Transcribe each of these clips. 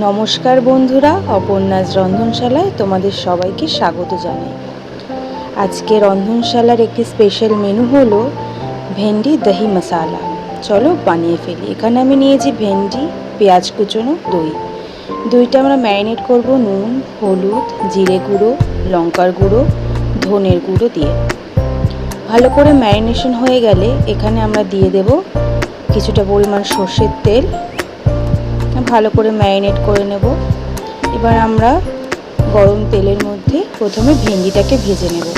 নমস্কার বন্ধুরা, অপর্ণাস রন্ধনশালায় তোমাদের সবাইকে স্বাগত জানাই। আজকে রন্ধনশালার একটি স্পেশাল মেনু হলো ভেন্ডি দহি মশালা। চলো বানিয়ে ফেলি। এখানে আমি নিয়েছি ভেন্ডি, পেঁয়াজ কুচোনো, দই। দইটা আমরা ম্যারিনেট করব নুন, হলুদ, জিরে গুঁড়ো, লঙ্কার গুঁড়ো, ধনের গুঁড়ো দিয়ে। ভালো করে ম্যারিনেশন হয়ে গেলে এখানে আমরা দিয়ে দেব কিছুটা পরিমাণ সর্ষের তেল ভালো করে ম্যারিনেট করে নেব। এবার আমরা গরম তেলের মধ্যে প্রথমে ভেন্ডিটাকে ভেজে নেব।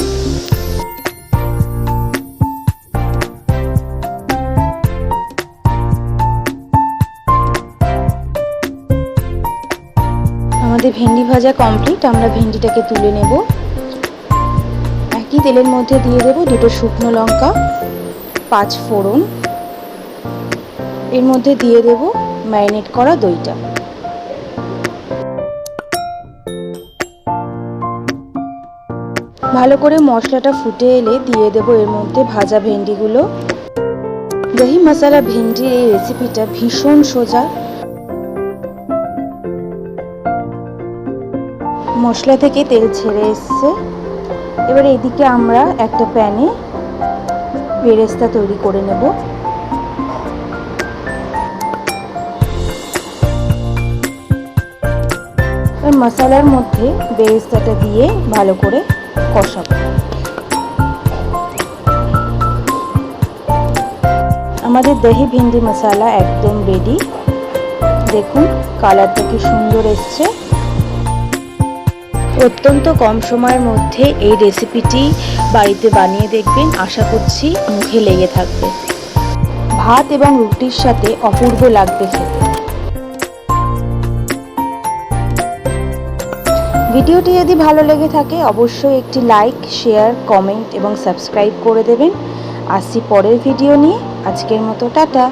আমাদের ভেন্ডি ভাজা কমপ্লিট, আমরা ভেন্ডিটাকে তুলে নেব। একই তেলের মধ্যে দিয়ে দেব দুটো শুকনো লঙ্কা, পাঁচ ফোড়ন। এর মধ্যে দিয়ে দেব ম্যারিনেট করা দইটা। ভালো করে মশলাটা ফুটে এলে দিয়ে দেব এর মধ্যে ভাজা ভেন্ডিগুলো। দহি মশলা ভেন্ডির এই রেসিপিটা ভীষণ সোজা। মশলা থেকে তেল ছেড়ে এসছে। এবার এদিকে আমরা একটা প্যানে বেরেস্তা তৈরি করে নেব। মশলার মধ্যে বেরেস্তাটা দিয়ে ভালো করে কষাবো। আমাদের দহি ভেন্ডি মশলা একদম রেডি দেখুন, কালারটা কি সুন্দর এসছে। অত্যন্ত কম সময়ের মধ্যে এই রেসিপিটি বাড়িতে বানিয়ে দেখবেন, আশা করছি মুখে লেগে থাকবে। ভাত এবং রুটির সাথে অপূর্ব লাগবে খেতে। ভিডিওটি যদি ভালো লেগে থাকে, অবশ্যই একটি লাইক, শেয়ার, কমেন্ট এবং সাবস্ক্রাইব করে দেবেন। আসছি পরের ভিডিও নিয়ে। আজকের মতো টাটা।